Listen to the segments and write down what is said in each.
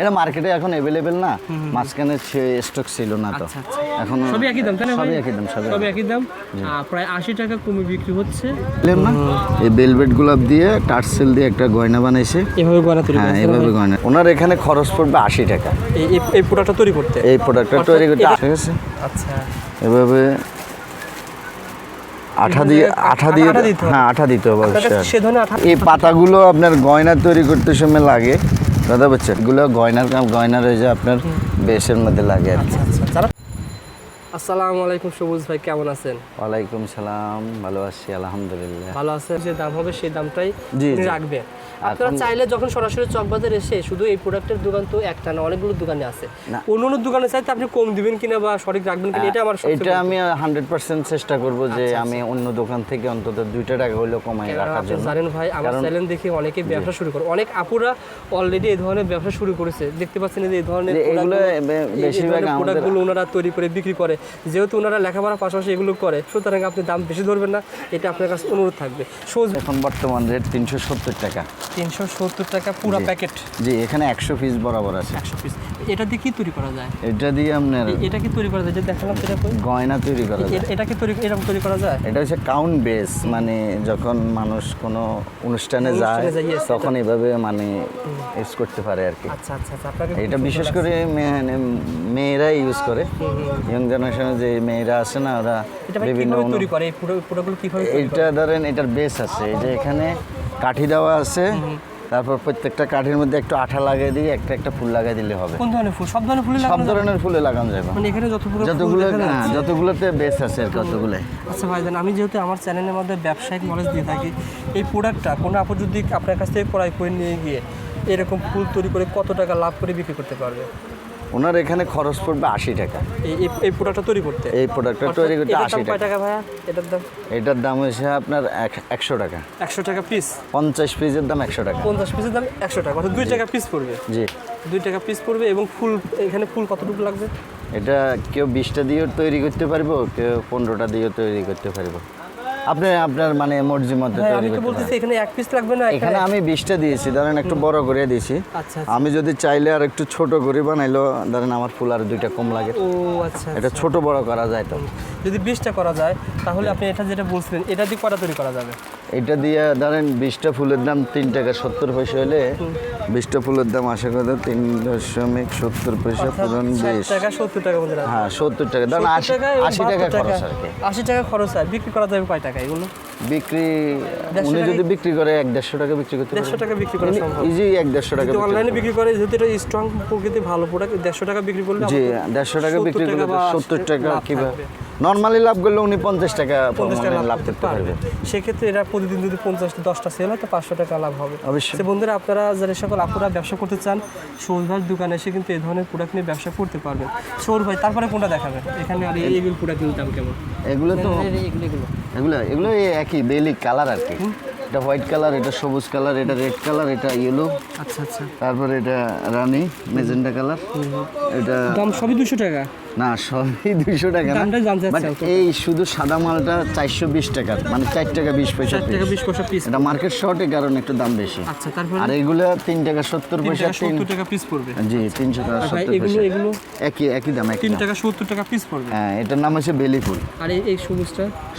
এটা মার্কেটে এখন অ্যাভেলেবেল না। মাঝখানে স্টক ছিল না তো। আচ্ছা, আচ্ছা। এখন সবই একই দাম ভাই? সবই একই দাম সবই একই দাম। প্রায় আশি টাকা কমে বিক্রি হচ্ছে। না? এই বেলভেট গোলাপ দিয়ে টার্সেল দিয়ে একটা গয়না বানাইছে। এভাবে গড়া তৈরি হ্যাঁ এইভাবে গয়না। ওনার এখানে খরচ পড়বে আশি টাকা। এই এই তৈরি করতে? এই প্রোডাক্টটা তৈরি করতে ঠিক আছে? আচ্ছা। এভাবে আঠা দিয়ে আঠা দিয়ে। হ্যাঁ আঠা দিতে হবে অবশ্যই। এই পাতাগুলো আপনার গয়না তৈরি করতে সময় লাগে। দাদা বলছেন এগুলো গয়নার কাম গয়নার ওই যে আপনার বেশের মধ্যে লাগে আর কি আচ্ছা আচ্ছা। যারা আসসালামু আলাইকুম সবুজ ভাই কেমন আছেন? ওয়ালাইকুম সালাম ভালো আছি আলহামদুলিল্লাহ। ভালো আছেন? যে দাম হবে সেই দামটাই জি, রাখবে। আপনারা চাইলে যখন সরাসরি চকবাজার এসে শুধু এই প্রোডাক্টের দোকান তো একটা না অনেকগুলো দোকানে আছে। অন্য অন্য দোকানে চাইতে আপনি কম দিবেন কিনা বা সঠিক রাখবেন কিনা এটা আমার এটা আমি হান্ড্রেড পার্সেন্ট চেষ্টা করব যে আমি অন্য দোকান থেকে অন্তত দুইটা টাকা হইলেও কমাই রাখার জন্য। জানেন ভাই আমার চ্যানেল দেখে অনেকে ব্যবসা শুরু করে। অনেক আপুরা অলরেডি এই ধরনের ব্যবসা শুরু করেছে। দেখতে পাচ্ছেন যে এই ধরনের এগুলো বেশিরভাগ প্রোডাক্টগুলো ওনারা তৈরি করে বিক্রি করে। যেহেতু ওনারা লেখাপড়ার পাশাপাশি এগুলো করে সুতরাং আপনি দাম বেশি ধরবেন না এটা আপনার কাছে অনুরোধ থাকবে। সোজ এখন বর্তমান রেট তিনশো সত্তর টাকা। তিনশো সত্তর টাকা পুরো প্যাকেট। জি এখানে একশো পিস বরাবর আছে। একশো পিস এটা দিয়ে কি তৈরি করা যায়? এটা দিয়ে আপনার এটা কি তৈরি করা যায়? যে দেখালাম সেটা গয়না তৈরি করা যায়। এটা কি তৈরি এরকম তৈরি করা যায়? এটা হচ্ছে কাউন্ট বেস মানে যখন মানুষ কোনো অনুষ্ঠানে যায় তখন এভাবে মানে ইউজ করতে পারে আর কি। আচ্ছা আচ্ছা আচ্ছা এটা বিশেষ করে মানে মেয়েরা ইউজ করে। ইয়ং জেনারেশনে যে মেয়েরা আছে না ওরা। এটা বিভিন্ন তৈরি করে? পুরোগুলো কীভাবে তৈরি ধরেন এটার বেস আছে। এই যে এখানে কাঠি দেওয়া আছে। তারপর প্রত্যেকটা কাঠির মধ্যে একটু আঠা লাগিয়ে দিয়ে একটা একটা ফুল লাগিয়ে দিলে হবে। কোন ধরনের ফুল? সব ধরনের ফুল সব ধরনের ফুলে লাগানো যাবে। মানে এখানে যতগুলো যতগুলো হ্যাঁ, যতগুলোতে বেস আছে আর কি অতগুলো। আচ্ছা ভাইজান আমি যেহেতু আমার চ্যানেলের মধ্যে ব্যবসায়িক নলেজ দিয়ে থাকি এই প্রোডাক্টটা কোনো আপু যদি আপনার কাছ থেকে ক্রয় করে নিয়ে গিয়ে এরকম ফুল তৈরি করে কত টাকা লাভ করে বিক্রি করতে পারবে? ওনার এখানে খরচ পড়বে আশি টাকা। এই প্রোডাক্টটা তৈরি করতে? এই প্রোডাক্টটা তৈরি করতে আশি টাকা। ভাইয়া? এটার দাম? এটার দাম হচ্ছে আপনার এক- একশো টাকা। একশো টাকা পিস পঞ্চাশ পিসের দাম একশো টাকা। পঞ্চাশ পিসের দাম একশো টাকা। অর্থাৎ দুই টাকা পিস পড়বে? জি। দুই টাকা পিস পড়বে এবং ফুল এখানে ফুল কতটুকু লাগবে? এটা কেউ বিশটা দিয়েও তৈরি করতে পারব কেউ পনেরোটা দিয়েও তৈরি করতে পারব। আপনি আপনার মানে মর্জি মতো হ্যাঁ তৈরি আমি তো বলতেছি এখানে এক পিস লাগবে না এখানে আমি বিশটা দিয়েছি ধরেন একটু বড় করে দিয়েছি। আচ্ছা আমি যদি চাইলে আর একটু ছোট করে বানাইলো ধরেন আমার ফুল আর দুইটা কম লাগে। ও আচ্ছা এটা ছোট বড় করা যায় তো। যদি বিশটা করা যায় তাহলে আপনি এটা যেটা বলছিলেন এটা দিয়ে কটা তৈরি করা যাবে? এটা দিয়ে ধরেন বিশটা ফুলের দাম তিন টাকা সত্তর পয়সা হলে বিশটা ফুলের দাম আশা করে তিন দশমিক সত্তর পয়সা ষাট বিশ। টাকা সত্তর টাকা মধ্যে হ্যাঁ সত্তর টাকা। ধরেন আশি টাকা আশি টাকা খরচ আর কি। আশি টাকা খরচ হয় বিক্রি করা যাবে কয় টাকা এগুলো? বিক্রি উনি যদি বিক্রি করে এক দেড়শো টাকা বিক্রি করতে দেড়শো টাকা বিক্রি করা সম্ভব। ইজি এক দেড়শো টাকা অনলাইনে বিক্রি করে যেহেতু এটা স্ট্রং প্রকৃতি ভালো প্রোডাক্ট দেড়শো টাকা বিক্রি করলে জি দেড়শো টাকা বিক্রি করলে সত্তর টাকা থাকবে। নর্মালি লাভ করলে উনি পঞ্চাশ টাকা পঞ্চাশ টাকা লাভ করতে পারবে। সেক্ষেত্রে এটা প্রতিদিন যদি পঞ্চাশটা দশটা সেল হয় তো পাঁচশো টাকা লাভ হবে। অবশ্যই। বন্ধুরা আপনারা যারা সকল আপনারা ব্যবসা করতে চান সৌর ভাইয়ের দোকানে এসে কিন্তু এই ধরনের প্রোডাক্ট নিয়ে ব্যবসা করতে পারবেন। সৌর ভাই তারপরে কোনটা দেখাবেন? এখানে আর এই- এইগুলো প্রোডাক্টের দাম কেমন? এগুলো তো এগুলো এগুলো এগুলো। এগুলো একই বেলি কালার আর কি। এটা হোয়াইট কালার এটা সবুজ কালার এটা রেড কালার এটা ইয়েলো। আচ্ছা আচ্ছা। তারপরে এটা রানি মেজেন্ডা কালার। এটা দাম সবই দুশো টাকা? না সবই দুইশো টাকা না। দামটা জানতে But চাচ্ছি এই শুধু সাদা মালটা চারশো বিশ টাকা মানে চার টাকা বিশ পয়সা টাকা বিশ পয়সা পিস এটা মার্কেট শর্টে কারণ একটু দাম বেশি। আচ্ছা তারপরে? আর এগুলো তিন টাকা সত্তর পয়সা টাকা তিন টাকা পিস পড়বে। জি তিনশো টাকা সত্তর এগুলো এগুলো? একই একই দাম তিন টাকা সত্তর টাকা পিস পড়বে? হ্যাঁ এটার নাম হচ্ছে বেলি ফুল আর এই এই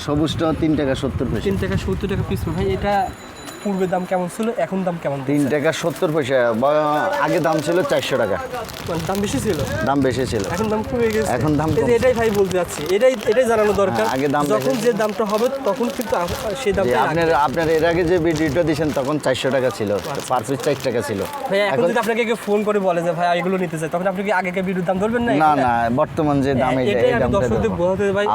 সবুজটা? তিন টাকা সত্তর পয়সা। তিন টাকা সত্তর টাকা পিস পড়বে। ভাই এটা পূর্বে দাম কেমন ছিল? এখন দাম কেমন তিন টাকা সত্তর পয়সা বা- আগে দাম ছিল চারশো টাকা। মানে দাম বেশি ছিল? দাম বেশি ছিল। এখন দাম কমে গেছে। এখন দাম। এটাই ভাই বলতে যাচ্ছি এটাই এটাই জানানো দরকার। হ্যাঁ, আগে দাম যখন যে দামটা হবে তখন কিন্তু সেই যে দামটা আপনার আপনার এর আগে যে ভিডিওটা দিয়েছেন তখন চারশো টাকা ছিল। পার পিস চার টাকা ছিল। এখন যদি আপনাকে কেউ ফোন করে বলে যে ভাই এগুলো নিতে চাই তখন আপনি কি আগে ভিডিওর দাম ধরবেন না না না বর্তমান যে দাম হ্যাঁ, এই দামটা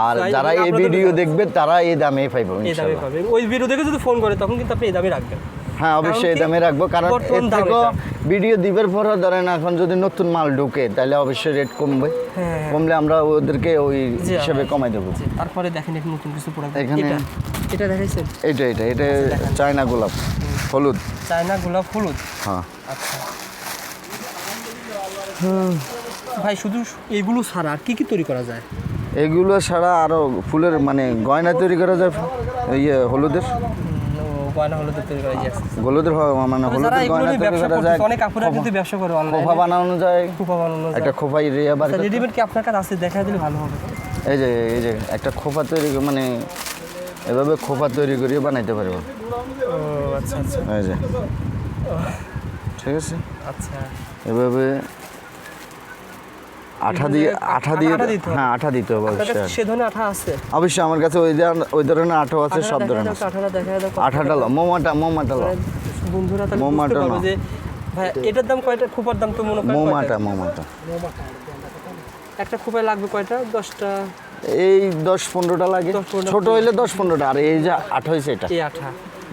আর যারা এই ভিডিও। দেখবে তারা এই দামেই পাইবো দামে ইনশাআল্লাহ। ওই ভিডিও দেখে যদি ফোন করে তখন কিন্তু আপনি এই দামে রাখবেন। হ্যাঁ অবশ্যই এই দামে রাখব কারণ এর থেকেও ভিডিও দিবার পরও ধরেন এখন যদি নতুন মাল ঢুকে তাহলে অবশ্যই রেট কমবে। হ্যাঁ। কমলে আমরা ওদেরকে ওই হিসেবে কমাই দেবো। তারপরে দেখেন এখানে নতুন কিছু প্রোডাক্ট এখানে- এটা। এটা দেখাইছেন? এটা এটা এটা চায়না গোলাপ হলুদ। চায়না গোলাপ হলুদ? হ্যাঁ। আচ্ছা। ভাই শুধু এইগুলো ছাড়া আর কি কি তৈরি করা যায়? এগুলো ছাড়া আরও ফুলের মানে গয়না তৈরি করা যায় ইয়ে হলুদের। গয়না হলুদের তৈরি করা যায়। হলুদের মানে হলুদের গয়না তৈরি করা যায় অনেক আপুরা কিন্তু ব্যবসা করে অনলাইনে খোপা বানানো যায় খোপা বানানো যায়। একটা খোপা রিয়া রেডিমেড কি আপনার কাছে আছে? দেখা দিলে ভালো হবে। এই যে এই যে একটা খোপা তৈরি মানে এভাবে খোপা তৈরি করিয়ে বানাইতে পারব। আচ্ছা আচ্ছা। এই যে। ঠিক আছে? আচ্ছা। এভাবে আঠা দিয়ে আঠা দিয়ে আঠা? হ্যাঁ আঠা দিতে হবে অবশ্যই। সে ধরনের আঠা আছে? অবশ্যই আমার কাছে ওই ধরনের ওই ধরনের আঠাও আছে সব ধরনের আঠাটা দেখা দাও, আঠাটা লো মোমাটা মোমাটা লো। বন্ধুরা তাহলে মোমাটা। যে ভাই এটার দাম কয়টা? খোপার দাম তো মনে করেন মোমাটা মোমাটা। একটা খোপায় লাগবে কয়টা? দশটা? এই দশ পনেরোটা লাগে। 10-15 ছোট হইলে দশ পনেরোটা আর এই যে আঠা হয়েছে এটা। এই আঠা।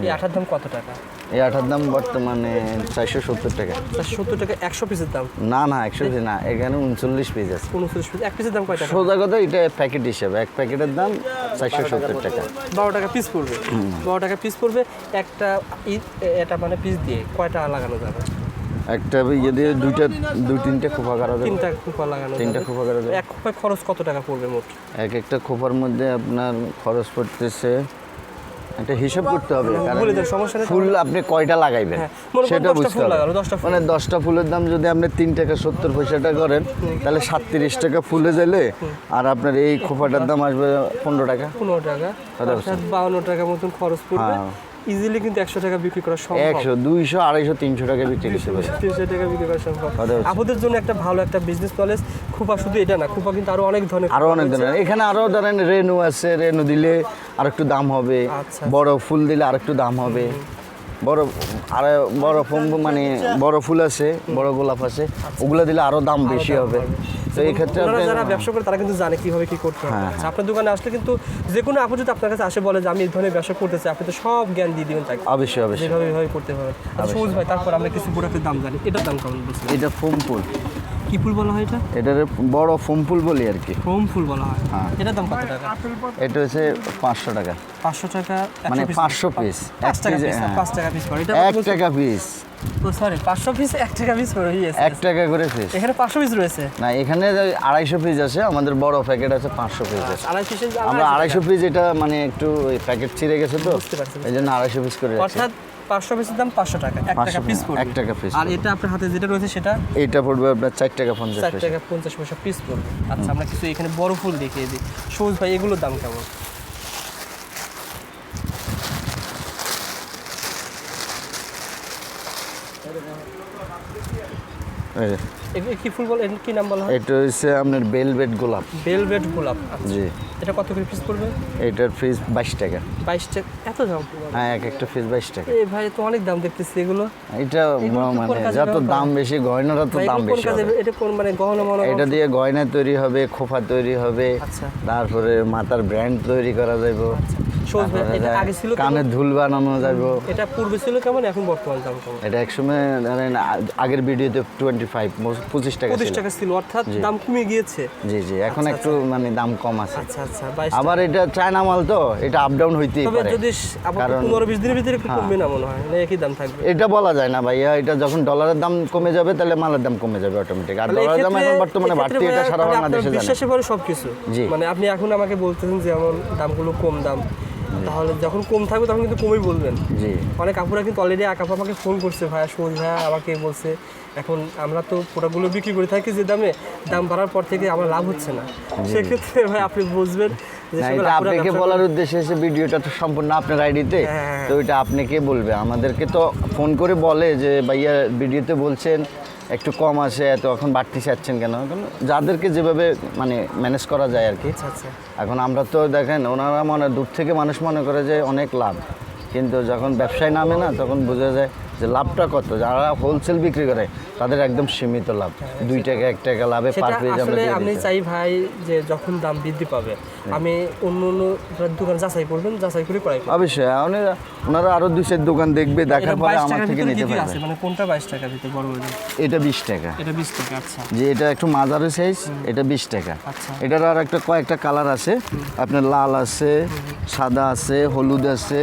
এই আঠার দাম কত টাকা? এই আঠার দাম বর্তমানে চারশো সত্তর টাকা। চারশো সত্তর টাকা একশো পিসের দাম? না না একশো পিস না এখানে উনচল্লিশ পিস আছে। উনচল্লিশ পিস এক পিসের দাম কয় টাকা? সোজা কথা এটা প্যাকেট হিসাবে এক প্যাকেটের দাম চারশো সত্তর টাকা। বারো টাকা পিস পড়বে। বারো টাকা পিস পড়বে একটা ই- এটা মানে পিস দিয়ে কয়টা লাগানো যাবে? একটা ইয়ে দিয়ে দুইটা দুই তিনটে খোপা করা যাবে। তিনটা খোপা লাগানো তিনটা খোপা করা যাবে। এক খোপায় খরচ কত টাকা পড়বে মোট? এক একটা খোপার মধ্যে আপনার খরচ পড়তেছে একটা হিসাব করতে হবে। সমস্যা ফুল আপনি কয়টা লাগাইবেন? হ্যাঁ, সেটা বুঝতে হবে। মানে দশটা ফুলের দাম যদি আপনি তিন টাকা সত্তর পয়সাটা করেন তাহলে সাতত্রিশ টাকা ফুলে যাইলে আর আপনার এই খোপাটার দাম আসবে পনেরো টাকা। পনেরো টাকা বাউন্ন টাকা মতন খরচ পড়বে। হ্যাঁ। ইজিলি কিন্তু একশো টাকা বিক্রি করা সম্ভব। একশো দুইশো আড়াইশো তিনশো টাকা বিক্রি করতে পারে। তিনশো টাকা বিক্রি করা সম্ভব। আপনাদের জন্য একটা ভালো একটা বিজনেস নলেজ খুপা শুধু এটা না খুপা কিন্তু আরও অনেক ধরনের আরও অনেক ধরনের। এখানে আরও ধরেন রেনু আছে রেনু দিলে আর একটু দাম হবে। আচ্ছা, বড় ফুল দিলে আর একটু দাম হবে। বড় আর বড় ফুল মানে বড় ফুল আছে বড় গোলাপ আছে ওগুলো দিলে আরও দাম বেশি হবে। তো এই ক্ষেত্রে যারা ব্যবসা করে তারা কিন্তু জানে কীভাবে কি করতে হবে। হ্যাঁ, আচ্ছা, আপনার দোকানে আসলে কিন্তু যে কোনো আপু যদি আপনার কাছে আসে বলে যে আমি এই ধরনের ব্যবসা করতে চাই আপনি তো সব জ্ঞান দিয়ে দিবেন তাকে। অবশ্যই অবশ্যই। যেভাবে করতে হবে। আচ্ছা সবুজ ভাই তারপর আমরা কিছু প্রোডাক্টের দাম জানি। এটার দাম কেমন এটা ফোম ফুল কি ফুল বলা হয় এটা? এটার বড় ফোম ফুল বলি আর কি। হোম ফুল বলা হয়। হ্যাঁ। এটার দাম কত টাকা? এটা হচ্ছে পাঁচশো টাকা। পাঁচশো টাকা মানে 100 piece। পাঁচশো পিস। পাঁচ টাকা পিস হ্যাঁ। পাঁচ টাকা পিস করে। এটা এক টাকা পিস। সরি পাঁচশো পিস এক টাকা পিস করে ইয়েস এক টাকা করে পিস। এখানে পাঁচশো পিস রয়েছে? না এখানে আড়াইশো পিস আছে আমাদের বড় প্যাকেট আছে পাঁচশো পিস আছে। পিসের আমরা আড়াইশো পিস এটা মানে একটু প্যাকেট ছিঁড়ে গেছে তো। এই জন্য আড়াইশো পিস করে অর্থাৎ পাঁচশো পিসের দাম পাঁচশো টাকা এক টাকা পিস পড়বে এক টাকা পিস আর এটা আপনার হাতে যেটা রয়েছে সেটা এইটা পড়বে আপনার চার টাকা পঞ্চাশ চার পয়সা। টাকা পঞ্চাশ পয়সা পিস পড়বে। আচ্ছা আমরা কিছু এখানে বড় ফুল দেখিয়ে দিই। সবুজ ভাই এগুলোর দাম কেমন? কি ফুল বলে কি নাম বলা হয়? এটা হচ্ছে আপনার বেলভেট গোলাপ। বেলভেট গোলাপ আচ্ছা। জি। এটা কত করে পিস পড়বে? এটার ফিস বাইশ টাকা। বাইশ টাকা? এত দাম? হ্যাঁ এক একটা ফিস বাইশ টাকা। এ ভাই তো অনেক দাম দেখতেছি এগুলো। এটা মানে যত দাম বেশি গয়নাটা তো দাম বেশি এটা কোন মানে গহনা এটা দিয়ে গয়না তৈরি হবে খোপা তৈরি হবে আচ্ছা। তারপরে মাথার ব্র্যান্ড তৈরি করা যাবে তারপরে এটা আগে ছিল কানের ধুল বানানো যাবে এটা পূর্বে ছিল কেমন এখন বর্তমান দাম কেমন? এটা একসময় আগের ভিডিওতে টোয়েন্টি ফাইভ পঁচিশ টাকা পঁচিশ টাকা ছিল অর্থাৎ দাম কমে গিয়েছে। জি জি এখন একটু মানে দাম কম আছে। আচ্ছা আচ্ছা আবার এটা চায়না মাল তো এটা আপ ডাউন হইতেই পারে। যদি কারণ- পনেরো বিশ দিনের ভিতরে হ্যাঁ। কমবে না মনে হয় একই দাম থাকবে। এটা বলা যায় না ভাইয়া এটা যখন ডলারের দাম কমে যাবে তাহলে মালের দাম কমে যাবে অটোমেটিক আর ডলারের দাম এখন বর্তমানে বাড়তি এটা সারা মানে বাংলাদেশে জানে বিশ্বাসে পড়ে সবকিছু। মানে আপনি এখন আমাকে বলতেছেন যে এমন দামগুলো কম দাম। তাহলে যখন কম থাকবে তখন কিন্তু কমই বলবেন। জি। অনেক আপুরা কিন্তু অলরেডি এক আপু আমাকে ফোন করছে ভাইয়া সবুজ ভাইয়া আমাকে বলছে এখন আমরা তো প্রোডাক্টগুলো বিক্রি করে থাকি যে দামে দাম বাড়ার পর থেকে আমার লাভ হচ্ছে না। সেক্ষেত্রে ভাই আপনি বুঝবেন আপনাকে বলার উদ্দেশ্যে এসে ভিডিওটা তো সম্পূর্ণ আপনার আইডিতে হ্যাঁ। তো এটা আপনাকে বলবে। আমাদেরকে তো ফোন করে বলে যে ভাইয়া ভিডিওতে বলছেন একটু কম আসে এত এখন বাড়তি চাচ্ছেন কেন? এখন যাদেরকে যেভাবে মানে ম্যানেজ করা যায় আর কি। আচ্ছা আচ্ছা। এখন আমরা তো দেখেন ওনারা মনে দূর থেকে মানুষ মনে করে যে অনেক লাভ। কিন্তু যখন ব্যবসায় নামে না তখন বোঝা যায় যে লাভটা কত? যারা হোলসেল বিক্রি করে তাদের একদম সীমিত লাভ। দুই টাকা এক টাকা লাভে পার পেজ আমরা দিয়ে আমি চাই ভাই যে যখন দাম বৃদ্ধি পাবে আমি অন্য অন্য দোকান যাচাই করবেন যাচাই করে করাই অবশ্যই ওনারা ওনারা আরও দুই চার দোকান দেখবে দেখার পরে আমার থেকে নিতে পারবে। মানে কোনটা বাইশ টাকার ভিতরে বড় বড় এটা বিশ টাকা। এটা বিশ টাকা আচ্ছা। যে এটা একটু মাঝারি সাইজ এটা বিশ টাকা। আচ্ছা। এটার আর একটা কয়েকটা কালার আছে। আপনার লাল আছে সাদা আছে হলুদ আছে।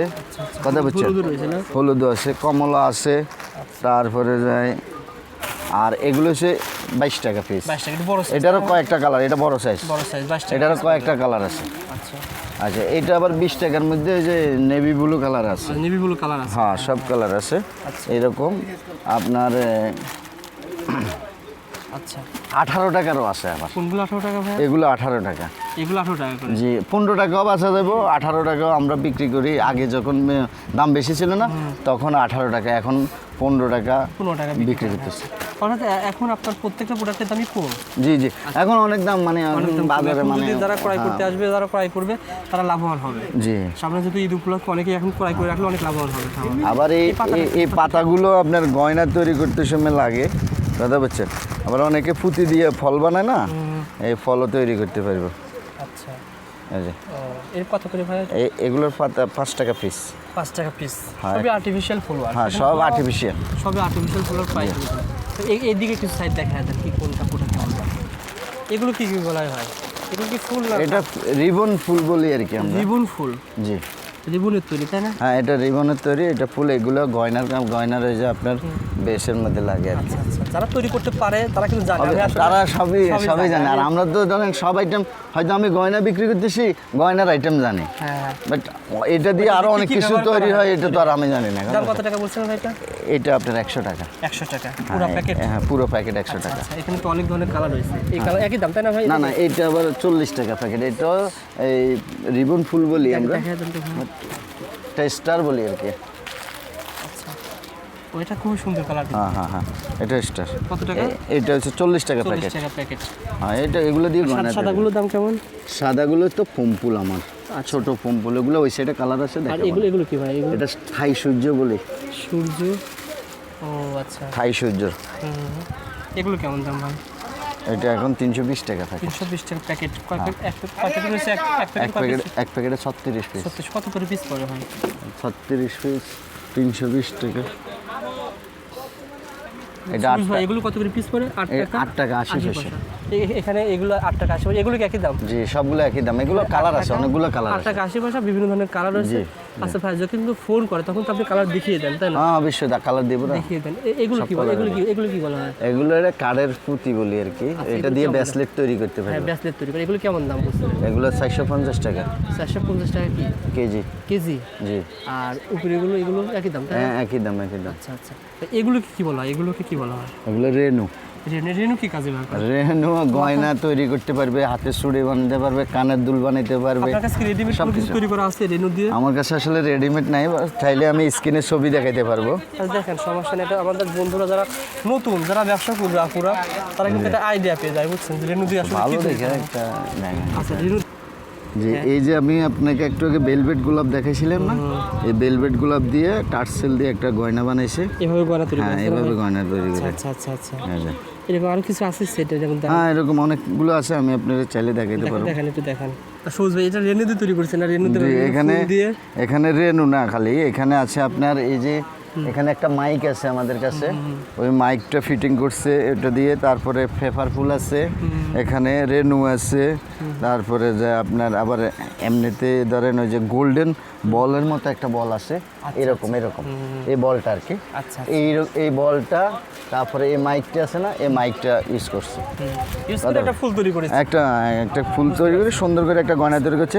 কথা বলছেন? হলুদও হলুদ আছে কমলা আছে তারপরে যায় আর এগুলো হচ্ছে বাইশ টাকা পিস বাইশ টাকা বড় এটারও কয়েকটা কালার এটা বড় সাইজ বড় সাইজ বাইশ টাকা এটারও কয়েকটা কালার আছে। আচ্ছা। আচ্ছা এটা আবার বিশ টাকার মধ্যে ওই যে নেভি ব্লু কালার আছে। নেভি ব্লু কালার আছে। হ্যাঁ সব কালার আছে। আচ্ছা। এরকম আপনার আচ্ছা। আঠারো টাকারও আছে আবার। কোনগুলো আঠারো টাকা ভাই এগুলো আঠারো টাকা। এগুলো আঠারো টাকা জি পনেরো টাকাও বাঁচা দেবো আঠারো টাকাও আমরা বিক্রি করি। আগে যখন দাম বেশি ছিল না তখন আঠারো টাকা এখন পনেরো টাকা পনেরো টাকা বিক্রি করতেছে। অর্থাৎ এখন আপনার প্রত্যেকটা প্রোডাক্টের দামই কম। জি জি। এখন অনেক দাম মানে অনেক বাজারে মানে যারা ক্রয় করতে আসবে যারা ক্রয় করবে তারা লাভবান হবে। জি। সামনে যেহেতু ঈদ উপলক্ষে অনেকেই এখন ক্রয় করে রাখলে অনেক লাভবান হবে আবার এই এই- পাতাগুলো আপনার গয়না তৈরি করতে সময় লাগে দাদা বুঝছেন? আবার অনেকে পুঁতি দিয়ে ফল বানায় না এই ফলও তৈরি করতে পারব। আচ্ছা। এই এর কত করে ভাই? এগুলোর পাতা পাঁচ টাকা পিস পাঁচ টাকা পিস হ্যাঁ। সবই আর্টিফিশিয়াল ফুল হ্যাঁ সব আর্টিফিশিয়াল সবই আর্টিফিশিয়াল ফুলের প্রাইস এইদিকে কিছু সাইড দেখা যায় কি কোনটা কোনটা কেমন এগুলো কি কি বলা হয়? এগুলো কি ফুল এটা রিবন ফুল বলি আর কি আমরা। রিবন ফুল? জি। রিবনের তৈরি তাই না? হ্যাঁ এটা রিবনের তৈরি এটা ফুল এগুলো গয়নার গয়নার ওই যে আপনার বেশের মধ্যে লাগে আর কি। আচ্ছা আচ্ছা যারা তৈরি করতে পারে তারা কিন্তু জানে তারা সবই সবই জানে। আর আমরা তো ধরেন সব আইটেম হয়তো আমি গয়না বিক্রি করতেছি গয়নার আইটেম জানি। হ্যাঁ। বাট এটা দিয়ে আরও অনেক কিছু তৈরি হয় এটা তো আর আমি জানি না দাম কত টাকা বলছেন ভাই এটা? এটা আপনার একশো টাকা। একশো টাকা পুরো প্যাকেট হ্যাঁ পুরো প্যাকেট একশো টাকা। আচ্ছা এখানে তো অনেক ধরনের কালার রয়েছে। এই কালার একই দাম তাই না ভাই? না না এইটা আবার চল্লিশ টাকা প্যাকেট এটা এই রিবন ফুল বলি আমরা। এটা স্টার বলি আর কি। ওইটা খুবই সুন্দর কালার হ্যাঁ হ্যাঁ হ্যাঁ এটা স্টার কত টাকা? এটা হচ্ছে চল্লিশ টাকা প্যাকেট। টাকা প্যাকেট। হ্যাঁ এটা এগুলো দিয়ে গয়না সাদাগুলোর দাম কেমন? সাদাগুলো তো পম্পুল আমার। ছোট পম্পুল এগুলো ওই সাইডে কালার আছে দেখাবো এগুলো এগুলো কি ভাই? এটা থাই সূর্য বলি। সূর্য? ও আচ্ছা। থাই সূর্য। এগুলো কেমন দাম ভাই? এটা এখন তিনশো বিশ টাকা থাকে তিনশো বিশ টাকা প্যাকেট প্যাকেট এক প্যাকেট রয়েছে এক প্যাকেট? এক প্যাকেটে ছত্রিশ পিস সত্যি কত করে পিস পড়ে হয়? ছত্রিশ পিস তিনশো বিশ টাকা। এটা এগুলো কত করে পিস পড়ে? আট টাকা? আট টাকা আশি পয়সা। এখানে এগুলো আট টাকা আশি এগুলো কি একই দাম? জি সবগুলো একই দাম। এগুলো কালার আছে অনেকগুলো কালার আট আছে। টাকা আশি পয়সা বিভিন্ন ধরনের কালার জি, আচ্ছা ভাই যখন কিন্তু ফোন করে তখন তো আপনি কালার দেখিয়ে দেন তাই না? হ্যাঁ অবশ্যই দা কালার দেবো না। দেখিয়ে দেন। এগুলো কি বলে? এগুলো কি এগুলো কি বলা হয়? এগুলো এটা কাঠের পুঁতি বলি আর কি। এটা দিয়ে কেমন? ব্যাসলেট তৈরি করতে হ্যাঁ পারবে। ব্যাসলেট তৈরি করে। এগুলো কেমন দাম বলছেন? এগুলো চারশো পঞ্চাশ টাকা। চারশো পঞ্চাশ টাকা কি? কেজি। কেজি? জি। আর উপরে এগুলো এগুলো একই দাম তাই হ্যাঁ একই দাম একই দাম। আচ্ছা আচ্ছা। তো এগুলোকে কি বলা হয়? এগুলোকে কি বলা হয়? এগুলো রেনু। রেনু রেনু কি কাজে রেনু গয়না তৈরি করতে পারবে হাতে চুড়ি বানাতে পারবে কানের দুল বানাতে পারবে আপনার কাছে রেডিমেড সব কিছু কিছু। তৈরি করা আছে রেনু দিয়ে? আমার কাছে আসলে রেডিমেড নাই বা চাইলে আমি স্ক্রিনে ছবি দেখাইতে পারব। আচ্ছা, দেখেন সমস্যা নেই এটা আমাদের বন্ধুরা যারা নতুন যারা ব্যবসা করবে আপুরা তারা কিন্তু একটা আইডিয়া পেয়ে যায় বুঝছেন? রেনু দিয়ে আসলে ভালো দেখে একটা আচ্ছা রেনু যে এই যে আমি আপনাকে একটু আগে বেলভেট গোলাপ দেখাইছিলাম না? এই বেলভেট গোলাপ দিয়ে টার্সেল দিয়ে একটা গয়না বানাইছে। এভাবে গয়না তৈরি হ্যাঁ এভাবে গয়না তৈরি করে। আচ্ছা আচ্ছা আচ্ছা। এরকম আরও কিছু আছে সেটা যেমন হ্যাঁ এরকম অনেকগুলো আছে আমি আপনাদের চাইলে দেখাইতে পারব। দেখেন একটু দেখান। সবুজ ভাই এটা রেনু দিয়ে তৈরি করছেন না রেনু জি, দিয়ে এখানে দিয়ে? এখানে রেনু না খালি এখানে আছে আপনার এই যে এখানে একটা মাইক আছে আমাদের কাছে। ওই মাইকটা ফিটিং করছে এটা দিয়ে তারপরে পেপার ফুল আছে এখানে রেনু আছে তারপরে যে আপনার আবার এমনিতে ধরেন ওই যে গোল্ডেন বলের মতো একটা বল আছে এরকম এরকম। এই বলটা আর কি। আচ্ছা এই এই বলটা তারপরে এই মাইকটা আছে না এই মাইকটা ইউজ করছে। একটা ফুল তৈরি করেছে। একটা একটা ফুল তৈরি করে সুন্দর করে একটা গয়না তৈরি করছে।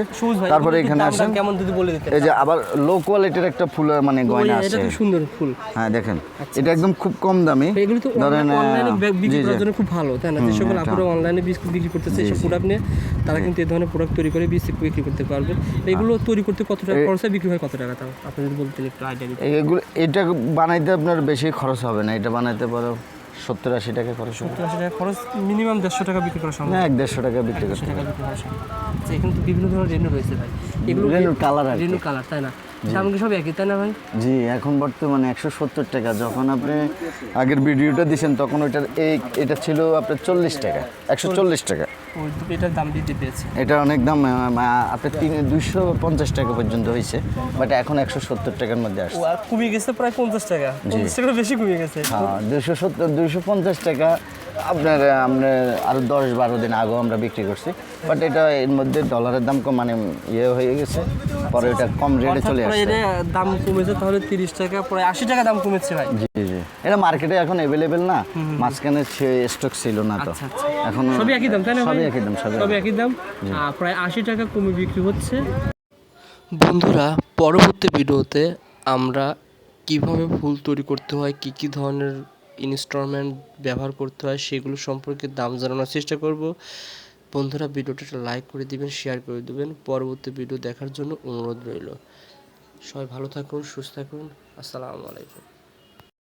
তারপরে এখানে আসেন। কেমন যদি বলে দিতেন এই যে আবার লো কোয়ালিটির একটা ফুল মানে গয়না আছে। তো ফুল। হ্যাঁ দেখেন। এটা একদম খুব কম দামি। এগুলো তো অনলাইনে বিক্রি করার জন্য খুব ভালো তাই না? যে সকল আপুরা অনলাইনে বিক্রি করতেছে এইসব প্রোডাক্ট নিয়ে তারা কিন্তু এই ধরনের প্রোডাক্ট তৈরি করে বিক্রি বিক্রি করতে পারবে। এগুলো তৈরি করতে কত টাকা খরচ হয়? বিক্রি হয় কত টাকা তাও? আপনি যদি বলতেন একটু আইডিয়া এগুলো এটা বানাইতে আপনার বেশি খরচ হবে না। এটা বানাইতে পারো সত্তর আশি টাকা খরচ সত্তর আশি টাকা খরচ মিনিমাম দেড়শো টাকা বিক্রি করা সম্ভব। না এক দেড়শো টাকা বিক্রি করা সম্ভব। আচ্ছা এখানে তো বিভিন্ন ধরনের রেনু রয়েছে ভাই। এগুলো রেনুর কালার রেনু কালার তাই না? দাম কি সব একই তাই না ভাই? জি এখন বর্তমানে একশো সত্তর টাকা। যখন আপনি আগের ভিডিওটা দিয়েছেন তখন ওইটার এই এটা ছিল আপনার চল্লিশ টাকা একশো চল্লিশ টাকা। এটার দাম বৃদ্ধি পেয়েছে এটা অনেক দাম আপনার তিন দুইশো পঞ্চাশ টাকা পর্যন্ত হয়েছে বাট এখন একশো সত্তর টাকার মধ্যে আসছে। কমে গেছে প্রায় পঞ্চাশ টাকা। পঞ্চাশ টাকা বেশি কমে গেছে। হ্যাঁ দুশো সত্তর দুশো পঞ্চাশ টাকা আপনার আপনার আরও দশ বারো দিন আগেও আমরা বিক্রি করছি। বাট এটা এর মধ্যে ডলারের দাম কম মানে ইয়ে হয়ে গেছে। পরে এটা কম রেটে চলে আসছে। এটা দাম কমেছে তাহলে তিরিশ টাকা প্রায় আশি টাকা দাম কমেছে ভাই। জি জি। এটা মার্কেটে এখন অ্যাভেলেবেল না। মাঝখানে স্টক ছিল না তো। আচ্ছা, আচ্ছা। এখন সবই একই দাম তাই না সবই একই দাম সবই সবই একই দাম। প্রায় আশি টাকা কমে বিক্রি হচ্ছে। বন্ধুরা পরবর্তী ভিডিওতে আমরা কীভাবে ফুল তৈরি করতে হয় কি কি ধরনের ইনস্টলমেন্ট ব্যবহার করতে হয়, সেগুলো সম্পর্কে দাম জানানোর চেষ্টা করব। বন্ধুরা, ভিডিওটা লাইক করে দিবেন শেয়ার করে দিবেন। পরবর্তী ভিডিও দেখার জন্য অনুরোধ রইল। সবাই ভালো থাকুন, সুস্থ থাকুন। আসসালামু আলাইকুম।